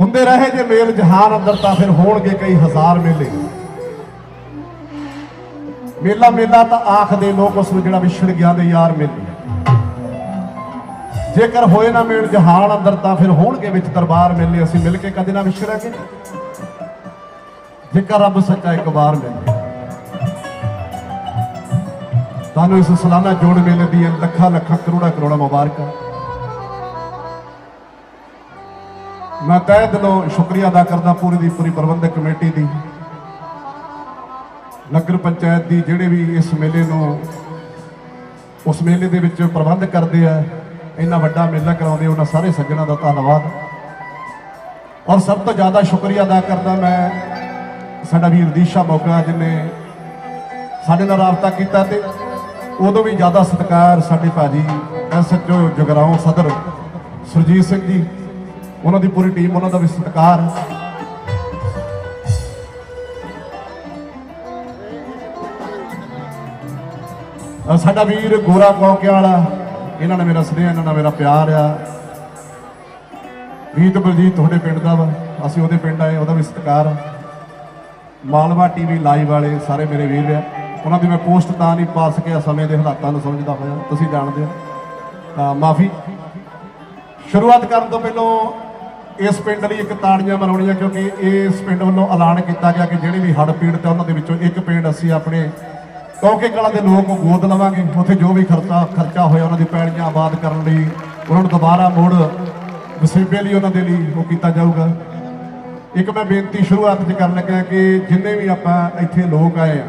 ਹੁੰਦੇ ਰਹੇ ਜੇ ਮੇਲ ਜਹਾਨ ਅੰਦਰ ਤਾਂ ਫਿਰ ਹੋਣਗੇ ਕਈ ਹਜ਼ਾਰ ਮੇਲੇ। ਮੇਲਾ ਮੇਲਾ ਤਾਂ ਆਖਦੇ ਲੋਕ ਉਸ ਨੂੰ ਜਿਹੜਾ ਵਿਛੜ ਗਿਆ ਦੇ ਯਾਰ ਮੇਲੇ। ਜੇਕਰ ਹੋਏ ਨਾ ਮੇਲ ਜਹਾਨ ਅੰਦਰ ਤਾਂ ਫਿਰ ਹੋਣਗੇ ਵਿੱਚ ਦਰਬਾਰ ਮੇਲੇ, ਅਸੀਂ ਮਿਲ ਕੇ ਕਦੇ ਨਾ ਵਿਛੜਾਂਗੇ। ਜੇਕਰ ਰੱਬ ਸੱਚਾ ਇੱਕ ਵਾਰ ਮਿਲੇ। ਤੁਹਾਨੂੰ ਇਸ ਸਾਲਾਨਾ ਜੋੜ ਮੇਲੇ ਦੀਆਂ ਲੱਖਾਂ ਲੱਖਾਂ ਕਰੋੜਾਂ ਕਰੋੜਾਂ ਮੁਬਾਰਕਾਂ। ਮੈਂ ਤਹਿ ਦਿਲੋਂ ਸ਼ੁਕਰੀਆ ਅਦਾ ਕਰਦਾ ਪੂਰੀ ਦੀ ਪੂਰੀ ਪ੍ਰਬੰਧਕ ਕਮੇਟੀ ਦੀ। ਨਗਰ ਪੰਚਾਇਤ ਦੀ ਜਿਹੜੇ ਵੀ ਇਸ ਮੇਲੇ ਨੂੰ ਉਸ ਮੇਲੇ ਦੇ ਵਿੱਚ ਪ੍ਰਬੰਧ ਕਰਦੇ ਆ, ਇੰਨਾ ਵੱਡਾ ਮੇਲਾ ਕਰਾਉਂਦੇ ਉਹਨਾਂ ਸਾਰੇ ਸੱਜਣਾ ਦਾ ਧੰਨਵਾਦ। ਔਰ ਸਭ ਤੋਂ ਜ਼ਿਆਦਾ ਸ਼ੁਕਰੀਆ ਅਦਾ ਕਰਦਾ ਮੈਂ ਸਾਡਾ ਵੀਰ ਦੀਸ਼ਾ ਮੋਗਾ ਜਿਹਨੇ ਸਾਡੇ ਨਾਲ ਰਾਬਤਾ ਕੀਤਾ ਤੇ ਉਦੋਂ ਵੀ ਜ਼ਿਆਦਾ ਸਤਿਕਾਰ ਸਾਡੇ ਭਾਜੀ ਐਸਐਚਓ ਜਗਰਾਉਂ ਸਦਰ ਸੁਰਜੀਤ ਸਿੰਘ ਜੀ ਉਹਨਾਂ ਦੀ ਪੂਰੀ ਟੀਮ, ਉਹਨਾਂ ਦਾ ਵੀ ਸਤਿਕਾਰ। ਸਾਡਾ ਵੀਰ ਗੋਰਾ ਕੌਕੇ ਵਾਲਾ, ਇਹਨਾਂ ਨੇ ਮੇਰਾ ਸਨੇਹ, ਇਹਨਾਂ ਨਾਲ ਮੇਰਾ ਪਿਆਰ ਆ। ਰੀਤ ਬਲਜੀਤ ਤੁਹਾਡੇ ਪਿੰਡ ਦਾ ਵਾ, ਅਸੀਂ ਉਹਦੇ ਪਿੰਡ ਆਏ, ਉਹਦਾ ਵੀ ਸਤਿਕਾਰ ਆ। ਮਾਲਵਾ ਟੀਵੀ ਲਾਈਵ ਵਾਲੇ ਸਾਰੇ ਮੇਰੇ ਵੀਰ ਆ। ਉਹਨਾਂ ਦੀ ਮੈਂ ਪੋਸਟ ਤਾਂ ਨਹੀਂ ਪਾ ਸਕਿਆ, ਸਮੇਂ ਦੇ ਹਾਲਾਤਾਂ ਨੂੰ ਸਮਝਦਾ ਹੋਇਆ, ਤੁਸੀਂ ਜਾਣਦੇ ਹੋ। ਤਾਂ ਮਾਫੀ। ਸ਼ੁਰੂਆਤ ਕਰਨ ਤੋਂ ਪਹਿਲਾਂ ਇਸ ਪਿੰਡ ਲਈ ਇੱਕ ਤਾੜੀਆਂ ਮਨਾਉਣੀਆਂ ਕਿਉਂਕਿ ਇਸ ਪਿੰਡ ਵੱਲੋਂ ਐਲਾਨ ਕੀਤਾ ਗਿਆ ਕਿ ਜਿਹੜੇ ਵੀ ਹੜ੍ਹ ਪੀੜਤ ਹੈ ਉਹਨਾਂ ਦੇ ਵਿੱਚੋਂ ਇੱਕ ਪਿੰਡ ਅਸੀਂ ਆਪਣੇ ਕੌਕੇ ਕਲਾਂ ਦੇ ਲੋਕ ਗੋਦ ਲਵਾਂਗੇ। ਉੱਥੇ ਜੋ ਵੀ ਖਰਚਾ ਖਰਚਾ ਹੋਇਆ ਉਹਨਾਂ ਦੀ ਪੈੜੀਆਂ ਆਬਾਦ ਕਰਨ ਲਈ ਉਹਨਾਂ ਨੂੰ ਦੁਬਾਰਾ ਮੋੜ ਵਸੇਬੇ ਲਈ ਉਹਨਾਂ ਦੇ ਲਈ ਉਹ ਕੀਤਾ ਜਾਊਗਾ। ਇੱਕ ਮੈਂ ਬੇਨਤੀ ਸ਼ੁਰੂਆਤ 'ਚ ਕਰਨ ਲੱਗਾ ਕਿ ਜਿੰਨੇ ਵੀ ਆਪਾਂ ਇੱਥੇ ਲੋਕ ਆਏ ਆ,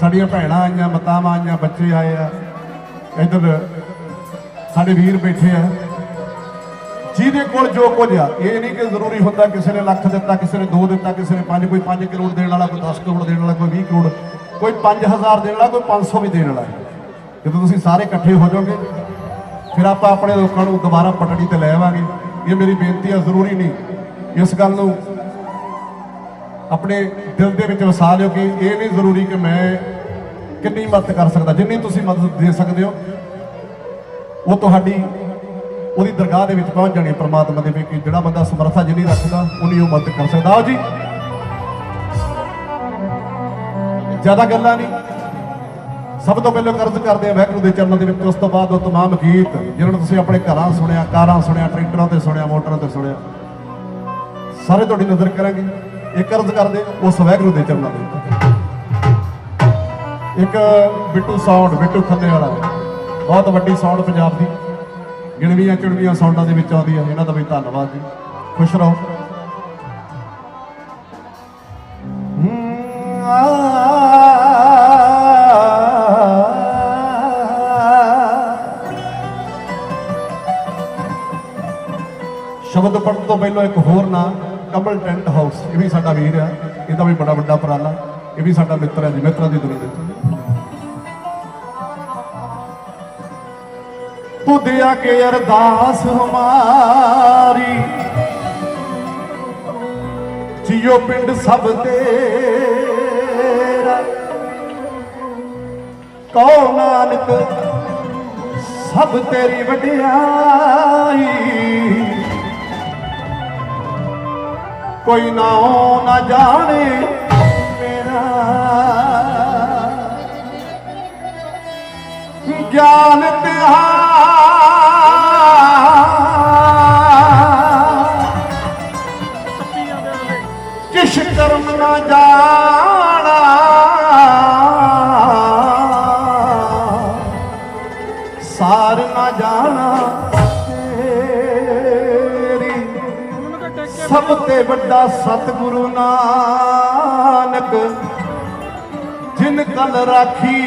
ਸਾਡੀਆਂ ਭੈਣਾਂ ਆਈਆਂ, ਮਾਤਾਵਾਂ ਆਈਆਂ, ਬੱਚੇ ਆਏ ਆ, ਇੱਧਰ ਸਾਡੇ ਵੀਰ ਬੈਠੇ ਆ। ਜਿਹਦੇ ਕੋਲ ਜੋ ਕੁਝ ਆ, ਇਹ ਨਹੀਂ ਕਿ ਜ਼ਰੂਰੀ ਹੁੰਦਾ ਕਿਸੇ ਨੇ ਲੱਖ ਦਿੱਤਾ, ਕਿਸੇ ਨੇ 2 ਦਿੱਤਾ, ਕਿਸੇ ਨੇ 5 ਕੋਈ 5 ਕਰੋੜ ਦੇਣ ਵਾਲਾ, ਕੋਈ 10 ਕਰੋੜ ਦੇਣ ਵਾਲਾ, ਕੋਈ 20 ਕਰੋੜ, ਕੋਈ 5000 ਦੇਣ ਵਾਲਾ, ਕੋਈ 500 ਵੀ ਦੇਣ ਵਾਲਾ। ਜਦੋਂ ਤੁਸੀਂ ਸਾਰੇ ਇਕੱਠੇ ਹੋ ਜਾਓਗੇ, ਫਿਰ ਆਪਾਂ ਆਪਣੇ ਲੋਕਾਂ ਨੂੰ ਦੁਬਾਰਾ ਪਟੜੀ ਤੇ ਲੈ ਆਵਾਂਗੇ। ਇਹ ਮੇਰੀ ਬੇਨਤੀ ਆ, ਜ਼ਰੂਰੀ ਨਹੀਂ। ਇਸ ਗੱਲ ਨੂੰ ਆਪਣੇ ਦਿਲ ਦੇ ਵਿੱਚ ਵਸਾ ਲਿਓ ਕਿ ਇਹ ਨਹੀਂ ਜ਼ਰੂਰੀ ਕਿ ਮੈਂ ਕਿੰਨੀ ਮਦਦ ਕਰ ਸਕਦਾ। ਜਿੰਨੀ ਤੁਸੀਂ ਮਦਦ ਦੇ ਸਕਦੇ ਹੋ, ਉਹ ਤੁਹਾਡੀ ਉਹਦੀ ਦਰਗਾਹ ਦੇ ਵਿੱਚ ਪਹੁੰਚ ਜਾਣੀ ਹੈ ਪ੍ਰਮਾਤਮਾ ਦੇ ਵਿੱਚ ਕਿ ਜਿਹੜਾ ਬੰਦਾ ਸਮਰੱਥਾ ਜਿੰਨੀ ਰੱਖਦਾ, ਉਨੀ ਉਹ ਮਦਦ ਕਰ ਸਕਦਾ। ਆਓ ਜੀ। ਜ਼ਿਆਦਾ ਗੱਲਾਂ ਨਹੀਂ। ਸਭ ਤੋਂ ਪਹਿਲਾਂ ਕਰਜ਼ ਕਰਦੇ ਆ ਵਾਹਿਗੁਰੂ ਦੇ ਚਰਨਾਂ ਦੇ ਵਿੱਚ, ਉਸ ਤੋਂ ਬਾਅਦ ਉਹ ਤਮਾਮ ਗੀਤ, ਜਿਹਨਾਂ ਨੂੰ ਤੁਸੀਂ ਆਪਣੇ ਘਰਾਂ ਸੁਣਿਆ, ਕਾਰਾਂ ਸੁਣਿਆ, ਟਰੈਕਟਰਾਂ ਤੇ ਸੁਣਿਆ, ਮੋਟਰਾਂ ਤੇ ਸੁਣਿਆ। ਸਾਰੇ ਤੁਹਾਡੀ ਨਜ਼ਰ ਕਰਾਂਗੇ। ਇਹ ਕਰਜ਼ ਕਰਦੇ ਉਸ ਵਾਹਿਗੁਰੂ ਦੇ ਚਰਨਾਂ ਦੇ ਇੱਕ ਬਿੱਟੂ ਸਾਊਂਡ ਬਿੱਟੂ ਖੰਨੇ ਵਾਲਾ। ਬਹੁਤ ਵੱਡੀ ਸਾਊਂਡ ਪੰਜਾਬ ਦੀ। ਗਿਣਵੀਆਂ ਚੁਣਵੀਆਂ ਸਾਊਂਡਾਂ ਦੇ ਵਿੱਚ ਆਉਂਦੀਆਂ ਇਹਨਾਂ ਦਾ ਵੀ ਧੰਨਵਾਦ ਜੀ। ਖੁਸ਼ ਰਹੋ। ਸ਼ਬਦ ਪੜਨ ਤੋਂ ਪਹਿਲਾਂ ਇੱਕ ਹੋਰ ਨਾਂ ਕਮਲ ਟੈਂਟ ਹਾਊਸ। ਇਹ ਵੀ ਸਾਡਾ ਵੀਰ ਆ, ਇਹਦਾ ਵੀ ਬੜਾ ਵੱਡਾ ਉਪਰਾਲਾ। ਇਹ ਵੀ ਸਾਡਾ ਮਿੱਤਰ ਹੈ ਜੀ, ਮਿੱਤਰਾਂ ਦੀ ਦੁਨੀਆ। ਦੇ ਤੁਧਿਆ ਕੇ ਅਰਦਾਸ ਹਮਾਰੀ। ਜਿਉ ਪਿੰਡ ਸਭ ਤੇਰਾ। ਕਉ ਨਾਨਕ, ਸਭ ਤੇਰੀ ਵਡਿਆਈ। ਕੋਈ ਨਾਉ ਨਾ ਜਾਣੇ ਮੇਰਾ। ਗਿਆਨ ਤਿਹਾਰ ਕਿਛ ਕਰਮ ਨਾ ਜਾਣਾ। ਸਾਰ ਨਾ ਜਾਣਾ ਸਭ ਤੇ ਵੱਡਾ ਸਤਿਗੁਰੂ ਨਾਨਕ, ਜਿਨ ਕਲ ਰਾਖੀ